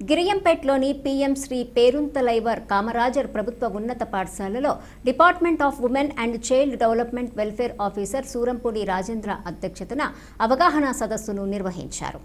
గిరియంపేట్లోని PM Shri Perunthalaivar Kamarajar ప్రభుత్వ ఉన్నత పాఠశాలలో department of women and child development welfare officer Surampudi Rajendra అధ్యక్షతన అవగాహన సదస్సును నిర్వహించారు.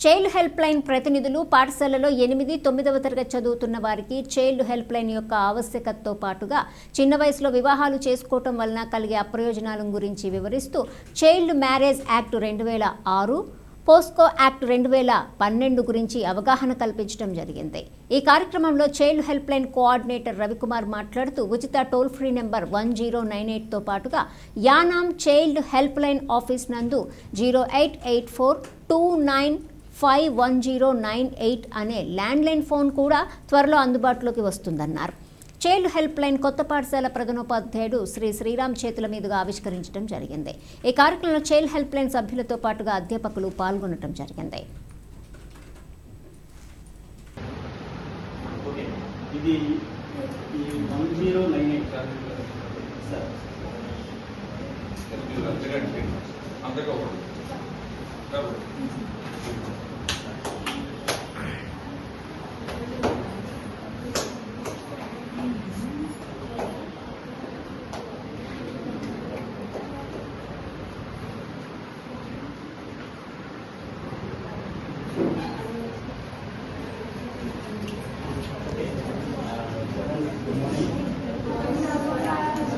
చైల్డ్ హెల్ప్ లైన్ ప్రతినిధులు పాఠశాలలో ఎనిమిది తొమ్మిదవ తరగతి చదువుతున్న వారికి చైల్డ్ హెల్ప్ లైన్ యొక్క ఆవశ్యకతతో పాటుగా చిన్న వయసులో వివాహాలు చేసుకోవటం వలన కలిగే అప్రయోజనాల గురించి వివరిస్తూ చైల్డ్ మ్యారేజ్ యాక్ట్ రెండు వేల ఆరు పోస్కో యాక్ట్ రెండు వేల పన్నెండు గురించి అవగాహన కల్పించడం జరిగింది. ఈ కార్యక్రమంలో child help line coordinator Ravikumar మాట్లాడుతూ ఉచిత toll free number one zero nine ఎయిట్తో పాటుగా Yanam child help line office నందు zero eight eight four two nine five one zero nine eight అనే ల్యాండ్లైన్ ఫోన్ కూడా త్వరలో అందుబాటులోకి వస్తుందన్నారు. చైల్డ్ హెల్ప్ లైన్ కొత్త పాఠశాల ప్రధానోపాధ్యాయుడు శ్రీ శ్రీరామ్ చేతుల మీదుగా ఆవిష్కరించడం జరిగింది. ఈ కార్యక్రమంలో చైల్డ్ హెల్ప్ లైన్ సభ్యులతో పాటుగా అధ్యాపకులు పాల్గొనడం జరిగింది. ఓకే. ఇది ఈ one zero nine eight sir. అంతగా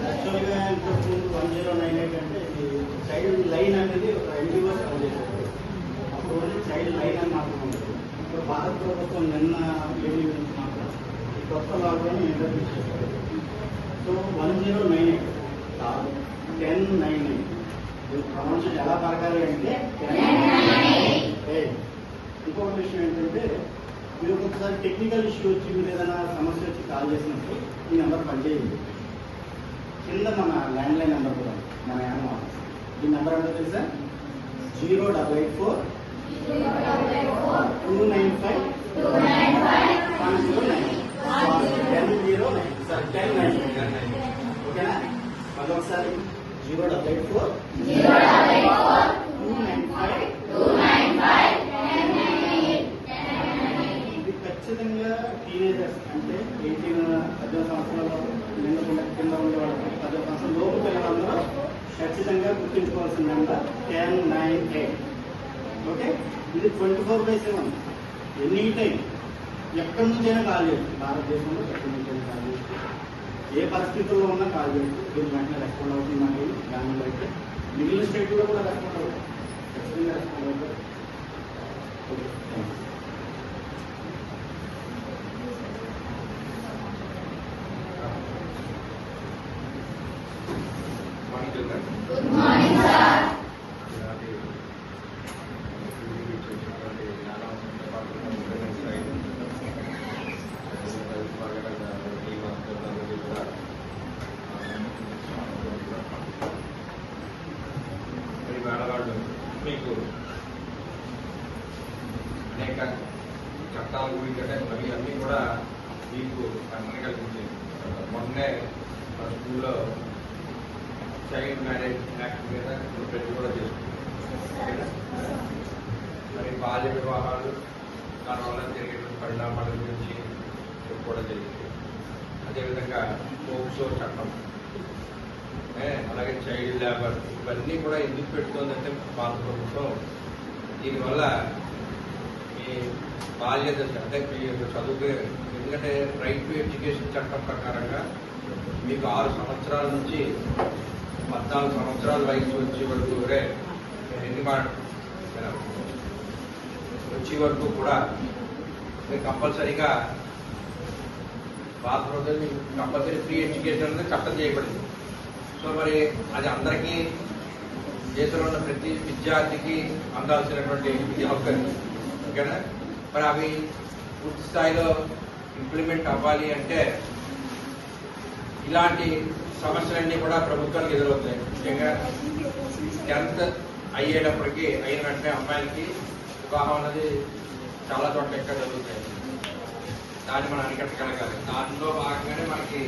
యాక్చువల్గా వన్ జీరో నైన్ ఎయిట్ అంటే ఇది చైల్డ్ లైన్ అనేది ఒక ఎన్జిఓ స్టార్ట్ చేశారు అప్పుడు ఓన్లీ చైల్డ్ లైన్ అని మాత్రం ఉండదు. ఇప్పుడు భారత ప్రభుత్వం నిన్న ఏడీ గురించి మాత్రం ఈ కొత్త లాగానే ఇంట్రడ్యూస్ చేశారు. So one zero nine eight కాదు టెన్ నైన్ ఎయిట్ దీని ప్రమోషన్ ఎలా పరకాలి అంటే ఇంకొక విషయం ఏంటంటే మీరు ఒక్కొక్కసారి టెక్నికల్ ఇష్యూ వచ్చి మీరు ఏదైనా సమస్య వచ్చి కాల్ చేసినప్పుడు ఈ నెంబర్ పనిచేయండి కింద మన ల్యాండ్ లైన్ నెంబర్ కూడా. మన యానం ఆఫీస్. ఈ నెంబర్ ఏంటో తెలుసా? Zero double eight four two nine five one zero nine. Ten zero nine sorry ten nine ఓకేనా మళ్ళీ ఒకసారి zero double eight four two nine five ఇది ఖచ్చితంగా టీనేజర్స్ అంటే ఎయిటీన్ పద్దెనిమిది సంవత్సరాల నింద కింద ఉండే వాళ్ళకి పద్దెనిమిది సంవత్సరాల లోపు పిల్లలందరూ ఖచ్చితంగా గుర్తుంచుకోవాల్సిన number ten nine eight okay ఇది twenty four by seven any time ఎక్కడి నుంచైనా కాల్ చేయొచ్చు భారతదేశంలో ఎక్కడి నుంచైనా కాల్ చేయొచ్చు ఏ పరిస్థితుల్లో ఉన్నా కాల్ చేయొచ్చు దీని వెంటనే రెస్పాండ్ అవుతుంది మనకి దాన్ని అయితే మిగిలిన స్టేట్లో కూడా రెస్పాండ్ అవుతుంది. ఖచ్చితంగా రెస్పాండ్ అవుతుంది. Okay thank you good morning sir మీకు అనేక చట్టాల గురించి అంటే అవి అన్నీ కూడా మీకు రక్షణ కల్పించింది మొన్నే స్కూల్లో చైల్డ్ మ్యారేజ్ యాక్ట్ మీద ప్రతి కూడా చేస్తుంది. మరి బాల్య వివాహాలు దానివల్ల జరిగేటువంటి పరిణామాల గురించి కూడా జరిగింది. అదేవిధంగా పోక్సో చట్టం. అలాగే చైల్డ్ లేబర్ ఇవన్నీ కూడా ఎందుకు పెడుతోందంటే భారత ప్రభుత్వం. దీనివల్ల ఈ బాల్య దశ అంటే మీ యొక్క చదువుకు ఎందుకంటే రైట్ టు ఎడ్యుకేషన్ చట్టం ప్రకారంగా మీకు ఆరు సంవత్సరాల నుంచి పద్నాలుగు సంవత్సరాల వయసు వచ్చే వరకు రే ఎన్ని వచ్చే వరకు కూడా కంపల్సరీగా బాత్రూమ్ కంపల్సరీ ఫ్రీ ఎడ్యుకేషన్ అనేది చట్టం చేయబడింది. సో మరి అది అందరికీ దేశంలో ఉన్న ప్రతి విద్యార్థికి అందాల్సినటువంటి విద్య హక్కు ఓకేనా? మరి అవి పూర్తి స్థాయిలో ఇంప్లిమెంట్ అవ్వాలి అంటే ఇలాంటి సమస్యలన్నీ కూడా ప్రభుత్వానికి ఎదురవుతాయి ముఖ్యంగా టెన్త్ అయ్యేటప్పటికి అయిన వెంటనే అమ్మాయిలకి వివాహం అనేది చాలా చోట్ల ఎక్కడ జరుగుతాయి. దాన్ని మనం అరికట్టగలగాలి. దానిలో భాగంగానే మనకి